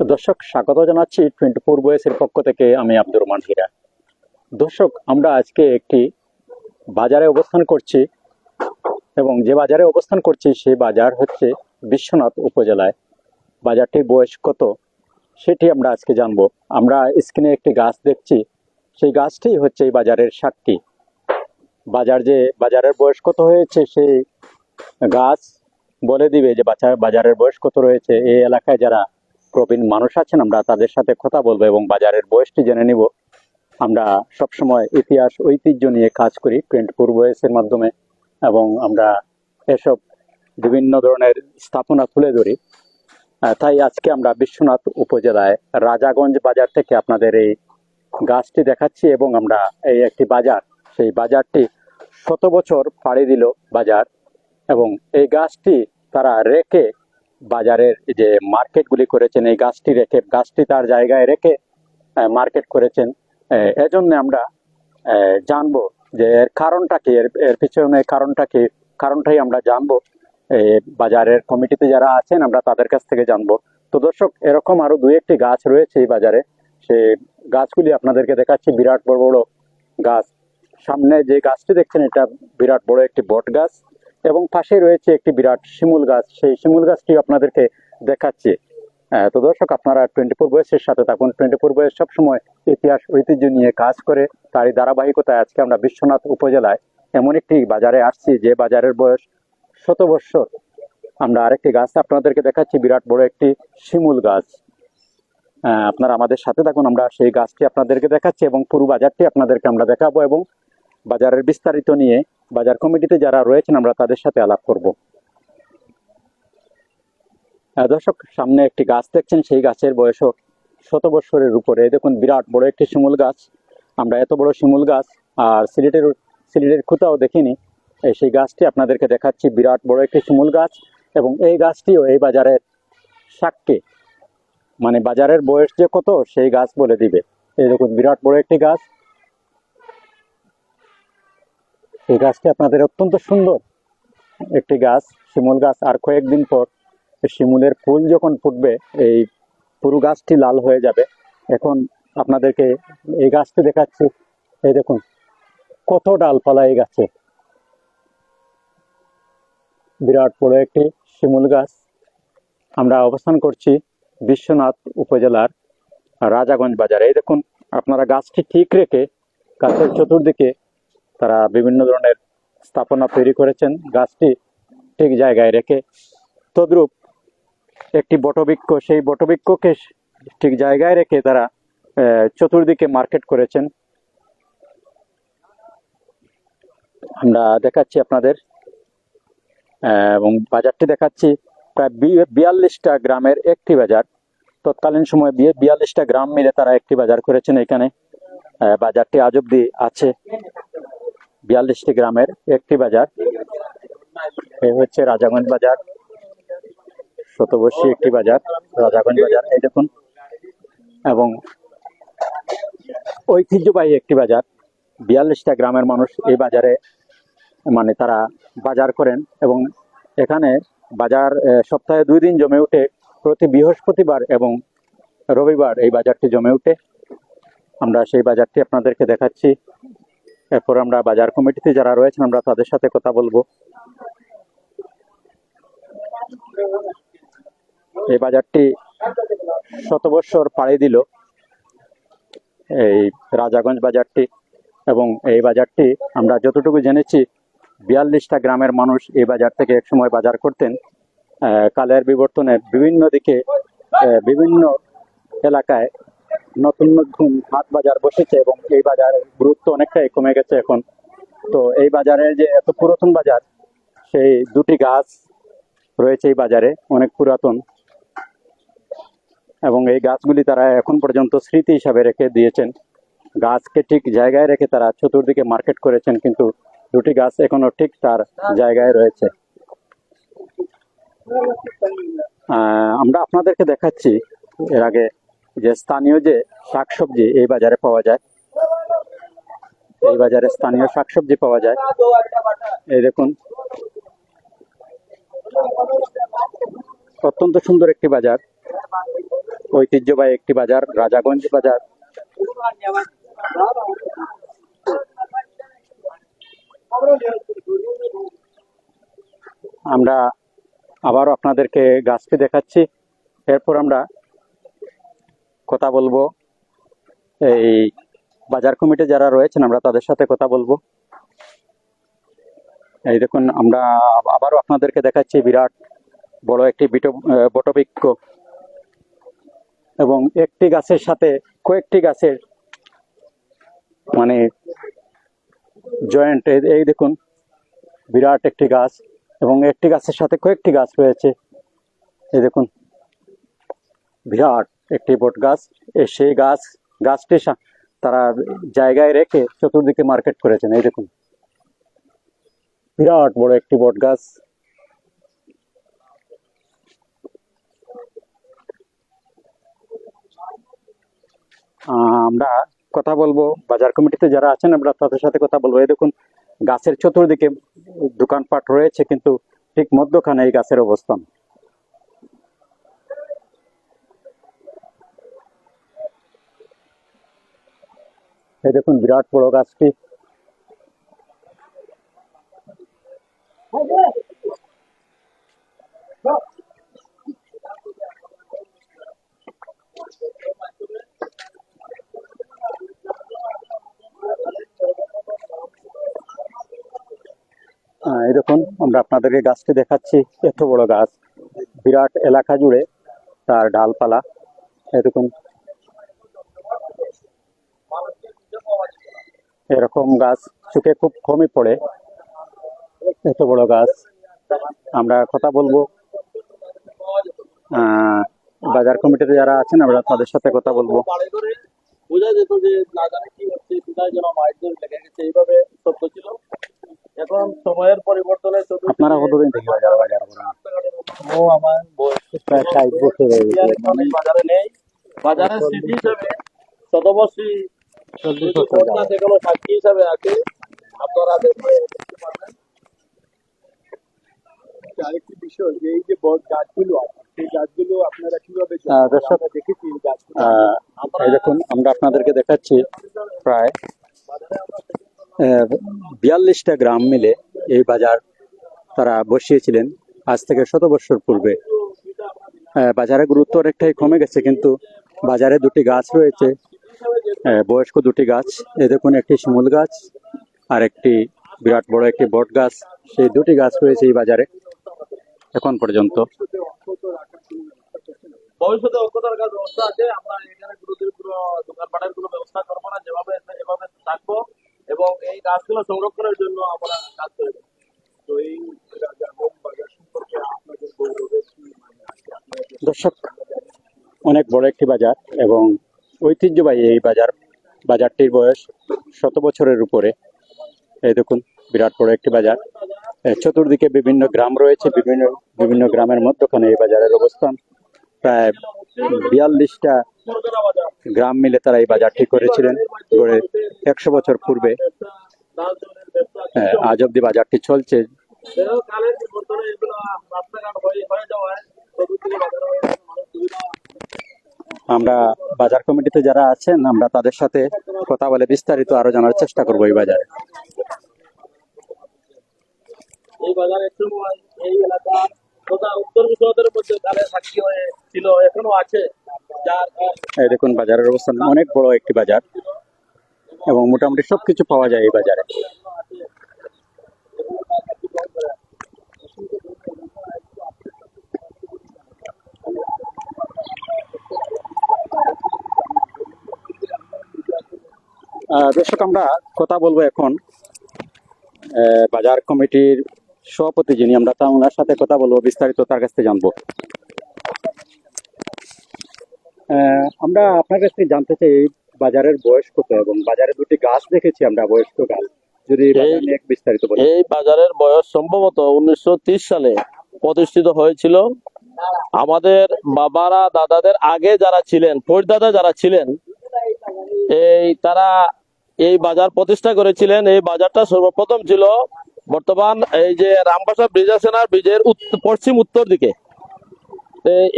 দর্শক, স্বাগত জানাচ্ছি টোয়েন্টি ফোর বয়েসের পক্ষ থেকে আমি আব্দুর রহমান হীরা। দর্শক, আমরা আজকে একটি বাজারে অবস্থান করছি এবং যে বাজারে অবস্থান করছি সেই বাজার হচ্ছে বিশ্বনাথ উপজেলায়। বাজারটির বয়স কত সেটি আমরা আজকে জানব। আমরা স্ক্রিনে একটি গাছ দেখছি, সেই গাছটি হচ্ছে এই বাজারের সাক্ষী বাজার যে বাজারের বয়স কত হয়েছে সেই গাছ বলে দিবে যে বাজার বাজারের বয়স কত রয়েছে। এই এলাকায় যারা প্রবীণ মানুষ আছেন, আমরা তাদের সাথে কথা বলব এবং বাজারের বয়সটি জেনে নিব। আমরা সবসময় ইতিহাস, ঐতিহ্য নিয়ে কাজ করি টোয়েন্টি ফোর বয়সের মাধ্যমে, এবং আমরা এসব বিভিন্ন ধরনের স্থাপনা তুলে ধরি। তাই আজকে আমরা বিশ্বনাথ উপজেলায় রাজাগঞ্জ বাজার থেকে আপনাদের এই গাছটি দেখাচ্ছি এবং আমরা এই একটি বাজার, সেই বাজারটি শত বছর পাড়ি দিল বাজার, এবং এই গাছটি তারা রেখে বাজারের যে মার্কেটগুলি করেছেন, এই গাছটি রেখে, গাছটি তার জায়গায় রেখে মার্কেট করেছেন এজন্য আমরা জানব যে এর কারণটা কি, এর এর পিছনে কারণটা কি, কারণটাই আমরা জানব। বাজারের কমিটিতে যারা আছেন, আমরা তাদের কাছ থেকে জানব। তো দর্শক, এরকম আরও দুই একটি গাছ রয়েছে এই বাজারে। সে গাছগুলি আপনাদেরকে দেখাচ্ছি, বিরাট বড় বড় গাছ। সামনে যে গাছটি দেখছেন, এটা বিরাট বড় একটি বট গাছ। এবং পাশে রয়েছে একটি বিরাট শিমুল গাছ। সেই শিমুল গাছটি আপনাদেরকে দেখাচ্ছি। তো দর্শক, আপনারা টোয়েন্টি ফোর বয়সের সাথে থাকুন। টোয়েন্টি ফোর বয়স সবসময় ইতিহাস, ঐতিহ্য নিয়ে কাজ করে। তারই ধারাবাহিকতায় আজকে আমরা বিশ্বনাথ উপজেলায় এমন একটি বাজারে আসছি, যে বাজারের বয়স শত বৎসর। আমরা আরেকটি গাছ আপনাদেরকে দেখাচ্ছি, বিরাট বড় একটি শিমুল গাছ। আপনারা আমাদের সাথে থাকুন, আমরা সেই গাছটি আপনাদেরকে দেখাচ্ছি এবং পুরো বাজারটি আপনাদেরকে আমরা দেখাবো এবং বাজারের বিস্তারিত নিয়ে বাজার কমিটিতে যারা রয়েছেন, আমরা তাদের সাথে আলাপ করব। দর্শক, সামনে একটি গাছ দেখছেন, সেই গাছের বয়সও শত বৎসরের উপরে। দেখুন, বিরাট বড় একটি শিমুল গাছ। আমরা এত বড় শিমুল গাছ আর সিলেটের সিলেটের খুঁতাও দেখিনি। এই সেই গাছটি আপনাদেরকে দেখাচ্ছি, বিরাট বড় একটি শিমুল গাছ এবং এই গাছটিও এই বাজারের সাক্ষী। মানে বাজারের বয়স যে কত, সেই গাছ বলে দিবে। এই দেখুন, বিরাট বড় একটি গাছ। এই গাছটি আপনাদের অত্যন্ত সুন্দর। একটি গাছ, শিমুল গাছ, আর কয়েকদিন পর শিমুলের ফুল যখন ফুটবে, এই পুরো গাছটি লাল হয়ে যাবে। এখন আপনাদেরকে এই গাছটি দেখাচ্ছি। এই দেখুন, কত ডালপালা এই গাছে। বিরাট বড় একটি শিমুল গাছ। আমরা অবস্থান করছি বিশ্বনাথ উপজেলার রাজাগঞ্জ বাজারে। এই দেখুন, আপনারা গাছটি ঠিক রেখে গাছের চতুর্দিকে তারা বিভিন্ন ধরনের স্থাপনা তৈরি করেছেন, গাছটি ঠিক জায়গায় রেখে। তদ্রূপ একটি বটবৃক্ষ, সেই বটবৃক্ষকে ঠিক জায়গায় রেখে তারা চতুর্দিকে মার্কেট করেছেন। আমরা দেখাচ্ছি আপনাদের এবং বাজারটি দেখাচ্ছি। প্রায় বিয়াল্লিশটা গ্রামের একটি বাজার। তৎকালীন সময় বিয়ে বিয়াল্লিশটা গ্রাম মিলে তারা একটি বাজার করেছেন এখানে। বাজারটি আজ অব্দি আছে। বিয়াল্লিশটি গ্রামের একটি বাজার। এ হচ্ছে রাজাগঞ্জ বাজার, শতবর্ষী একটি বাজার, রাজাগঞ্জ বাজার, এই দেখুন। এবং ঐতিহ্যবাহী একটি বাজার। বিয়াল্লিশটা গ্রামের মানুষ এই বাজারে মানে তারা বাজার করেন এবং এখানে বাজার সপ্তাহে দুই দিন জমে উঠে প্রতি বৃহস্পতিবার এবং রবিবার এই বাজারটি জমে ওঠে। আমরা সেই বাজারটি আপনাদেরকে দেখাচ্ছি। এরপর আমরা বাজার কমিটিতে যারা রয়েছেন, আমরা তাদের সাথে কথা বলব। এই বাজারটি শত বৎসর পাড়ি দিল। এই রাজাগঞ্জ বাজারটি এবং এই বাজারটি আমরা যতটুকু জেনেছি, বিয়াল্লিশটা গ্রামের মানুষ এই বাজার থেকে একসময় বাজার করতেন। কালের বিবর্তনে বিভিন্ন দিকে বিভিন্ন এলাকায় নতুন নতুন হাট বাজার বসেছে এবং এই বাজারের গুরুত্ব অনেকটাই কমে গেছে এখন। তো এই বাজারে যে এত পুরাতন বাজার, সেই দুটি গাছ রয়েছে এই বাজারে, অনেক পুরাতন। এবং এই গাছগুলি তারা এখন পর্যন্ত স্মৃতি হিসাবে রেখে দিয়েছেন। গাছকে ঠিক জায়গায় রেখে তারা চতুর্দিকে মার্কেট করেছেন, কিন্তু দুটি গাছ এখনও ঠিক তার জায়গায় রয়েছে। আমরা আপনাদেরকে দেখাচ্ছি, এর আগে যে স্থানীয় যে শাকসবজি এই বাজারে পাওয়া যায়। এই বাজারে স্থানীয় শাকসবজি পাওয়া যায়। এই দেখুন। অত্যন্ত সুন্দর একটি বাজার। ঐতিহ্যবাহী একটি বাজার, রাজাগঞ্জ বাজার। আমরা আবার আপনাদেরকে গাছটি দেখাচ্ছি। এরপর আমরা কথা বলব। এই বাজার কমিটি যারা রয়েছেন, আমরা তাদের সাথে কথা বলব। এই দেখুন, আমরা আবারও আপনাদেরকে দেখাচ্ছি বিরাট বড় একটি বিট বটবৃক্ষ। এবং একটি গাছের সাথে কয়েকটি গাছের মানে জয়েন্ট এই দেখুন, বিরাট একটি গাছ এবং একটি গাছের সাথে কয়েকটি গাছ রয়েছে। এই দেখুন, বিরাট একটি বট গাছ সেই গাছ, গাছটি তারা জায়গায় রেখে চতুর্দিকে মার্কেট করেছেন দেখুন বিরাট বড় একটি বট গাছ। আমরা কথা বলব, বাজার কমিটিতে যারা আছেন, আমরা তাদের সাথে কথা বলব। এই দেখুন, গাছের চতুর্দিকে দোকানপাট রয়েছে, কিন্তু ঠিক মধ্যখানে এই গাছের অবস্থান। এই দেখুন, বিরাট বড় গাছটি। দেখুন, আমরা আপনাদেরকে গাছটি দেখাচ্ছি, এত বড় গাছ। বিরাট এলাকা জুড়ে তার ডালপালা। এই দেখুন এরকম গাছ চোখে খুব কমই পড়ে। এত বড় গাছ। আমরা কথা বলব। বাজার কমিটিতে যারা আছেন আমরা তাদের সাথে কথা বলব। বাড়ি বোঝা যেত যে না জানে কি হচ্ছে কোথায় যেন লেগে গেছে এইভাবে ছিল এখন সময়ের পরিবর্তনে চতুর্দিকে আপনারা কতদিন থেকে বাজার বাজার করেন? রাস্তাঘাটের মতো ও আমার বয়স প্রায় ষাট বছর কি আর এখন এই বাজারে নেই। বাজারের স্মৃতি হিসাবে শতবর্ষী চল্লিশ কিছু বছর ঘটনা সেগুলো সাক্ষী হিসাবে আছে আপনারা দেখতে পারবেন। আরেকটি বিষয় যে এই যে বট গাছগুলো আছে সেই গাছগুলো আপনারা কীভাবে আহ, দর্শক দেখেছি দেখুন আমরা আপনাদেরকে দেখাচ্ছি প্রায় বিয়াল্লিশটা গ্রাম মিলে এই বাজার তারা বসিয়েছিলেন আজ থেকে শত বছর পূর্বে। আহ, বাজারের গুরুত্ব অনেকটাই কমে গেছে কিন্তু বাজারে দুটি গাছ রয়েছে। বয়স্ক দুটি গাছ। এ দেখুন একটি শিমুল গাছ আর একটি বিরাট বড় একটি বট গাছ। সেই দুটি গাছ রয়েছে এই বাজারে এখন পর্যন্ত। ভবিষ্যতে অক্ষতার কাজ ব্যবস্থা আছে। আমরা এখানে গুরুদের পুরো দোকানপাটের কোনো ব্যবস্থা করব না। যেভাবে এভাবে থাকব এবং এই গাছগুলো সংরক্ষণের জন্য আমরা কাজ করে যাব। তো এই বাজার সম্পর্কে আপনাদের গৌরবের কি মানে দর্শক অনেক বড় একটি বাজার এবং ঐতিহ্যবাহী এই বাজার, বাজারটির বয়স শত বছরের উপরে। এই দেখুন, বিরাট বড় একটি বাজার। চতুর্দিকে বিভিন্ন গ্রাম রয়েছে, বিভিন্ন বিভিন্ন গ্রামের মধ্যখানে এই বাজারের অবস্থান। প্রায় বিয়াল্লিশটা গ্রাম মিলে তারা এই বাজারটি করেছিলেন গড়ে একশো বছর পূর্বে। আজ অব্দি বাজারটি চলছে। আমরা বাজার কমিটিতে যারা আছেন আমরা তাদের সাথে কথা বলে বিস্তারিত আরও জানার চেষ্টা করব এই বাজারে। এই বাজার এলাকা দেখুন বাজারের অবস্থান অনেক বড় একটি বাজার এবং মোটামুটি সবকিছু পাওয়া যায় এই বাজারে। দর্শক আমরা কথা বলব এখন বাজার কমিটির সভাপতি যিনি আমরা তা ওনার সাথে কথা বলব বিস্তারিত তার কাছ থেকে জানব। আমরা আপনার কাছ থেকে জানতে চাই বাজারের বয়স কত এবং বাজারে দুটি গাছ দেখেছি আমরা বয়স্ক গাছ। যদি বিস্তারিত এই বাজারের বয়স সম্ভবত উনিশশো ত্রিশ সালে প্রতিষ্ঠিত হয়েছিল। আমাদের বাবারা দাদাদের আগে যারা ছিলেন পরদাদা যারা ছিলেন এই তারা এই বাজার প্রতিষ্ঠা করেছিলেন। এই বাজারটা সর্বপ্রথম ছিল বর্তমান এই যে রামবাসা ব্রিজ আছে না, ব্রিজের পশ্চিম উত্তর দিকে।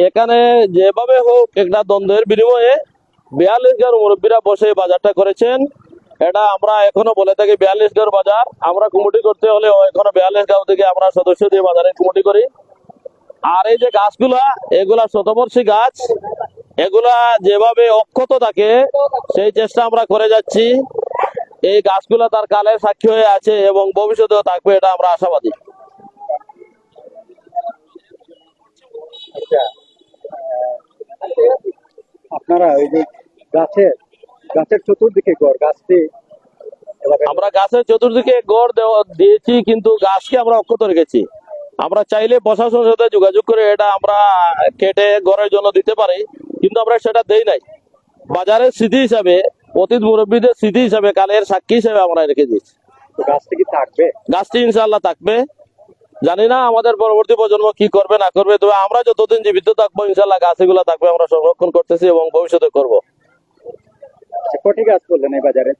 এখানে যেভাবে হোক একটা দ্বন্দ্বের বিনিময়ে বিয়াল্লিশ গাঁর মুরব্বীরা বসে বাজারটা করেছেন। এটা আমরা এখনও বলে থাকি বিয়াল্লিশ গাঁর বাজার। আমরা কমিটি করতে হলে এখনও বিয়াল্লিশ গাঁও থেকে আমরা সদস্য দিয়ে বাজারে কমিটি করি। আর এই যে গাছগুলা, এগুলা শতবর্ষী গাছ। এগুলা যেভাবে অক্ষত থাকে, সেই চেষ্টা আমরা করে যাচ্ছি। এই গাছগুলো তার কালের সাক্ষী হয়ে আছে এবং ভবিষ্যতেও থাকবে এটা আমরা আশাবাদী। আচ্ছা আপনারা ওই যে গাছের গাছের চতুর্দিকে গড় গাছটি আমরা গাছের চতুর্দিকে গড় দেওয়া দিয়েছি কিন্তু গাছকে আমরা অক্ষত রেখেছি। আমরা চাইলে প্রশাসনের সাথে যোগাযোগ করে এটা আমরা কেটে ঘরের জন্য দিতে পারি কিন্তু আমরা সেটা দেই নাই। বাজারের স্মৃতি হিসাবে অতীত মুরব্বীদের স্মৃতি হিসাবে কালের সাক্ষী হিসাবে আমরা রেখে দিয়েছি গাছটি কি থাকবে? গাছটি ইনশাল্লাহ থাকবে। জানি না আমাদের পরবর্তী প্রজন্ম কি করবে না করবে তবে আমরা যতদিন জীবিত থাকব ইনশাল্লাহ গাছগুলো থাকবে আমরা সংরক্ষণ করতেছি এবং ভবিষ্যতে করব। আচ্ছা, কটি গাছ বললেন এই বাজারে?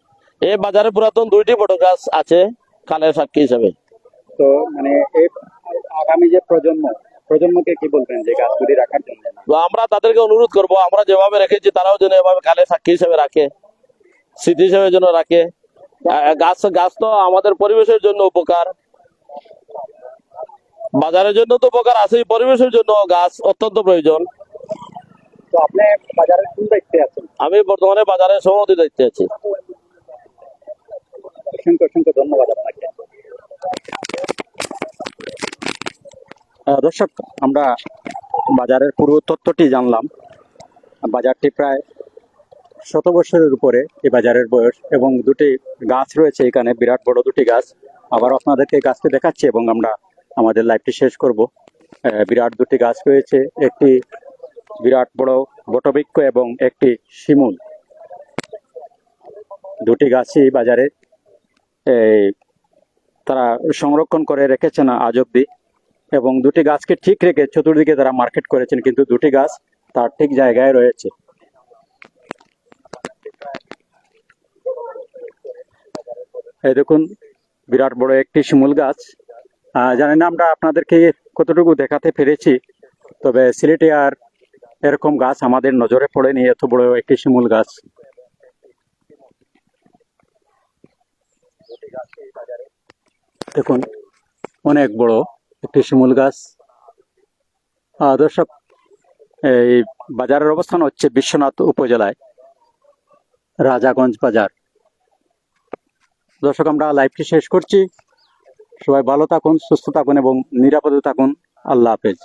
এই বাজারে পুরাতন দুইটি বড় গাছ আছে কালের সাক্ষী হিসাবে। তো মানে এই আগামী যে প্রজন্ম প্রজন্মকে কি বলবেন যে গাছগুলি রাখার জন্য? আমরা তাদেরকে অনুরোধ করব আমরা যেভাবে রেখেছি তারাও যেন এভাবে কালের সাক্ষী হিসেবে রাখে। স্মৃতি হিসেবে যেন রাখে। গাছ গাছ তো আমাদের পরিবেশের জন্য উপকার। বাজারের জন্য তো উপকার আছে পরিবেশের জন্য গাছ অত্যন্ত প্রয়োজন। তো আপনি বাজারের কোন দায়িত্বে আছেন? আমি বর্তমানে বাজারে সভাপতি দায়িত্বে আছি। অসংখ্য অসংখ্য ধন্যবাদ আপনাকে। দর্শক আমরা বাজারের পুরো তথ্যটি জানলাম। বাজারটি প্রায় শত বছরের উপরে এই বাজারের বয়স এবং দুটি গাছ রয়েছে এখানে, বিরাট বড় দুটি গাছ। আবার আপনাদেরকে গাছটি দেখাচ্ছি এবং আমরা আমাদের লাইভটি শেষ করব। বিরাট দুটি গাছ রয়েছে, একটি বিরাট বড় বটবৃক্ষ এবং একটি শিমুল। দুটি গাছই বাজারে তারা সংরক্ষণ করে রেখেছেন আজ অব্দি এবং দুটি গাছকে ঠিক রেখে চতুর্দিকে তারা মার্কেট করেছেন, কিন্তু দুটি গাছ তার ঠিক জায়গায় রয়েছে। এই দেখুন, বিরাট বড় একটি শিমুল গাছ। জানি না আমরা আপনাদেরকে কতটুকু দেখাতে পেরেছি, তবে সিলেটে আর এরকম গাছ আমাদের নজরে পড়েনি, এত বড় একটি শিমুল গাছ। দেখুন, অনেক বড় একটি শিমুল গাছ। দর্শক, এই বাজারের অবস্থান হচ্ছে বিশ্বনাথ উপজেলায়, রাজাগঞ্জ বাজার। দর্শক, আমরা লাইভটি শেষ করছি। সবাই ভালো থাকুন, সুস্থ থাকুন এবং নিরাপদে থাকুন। আল্লাহ হাফেজ।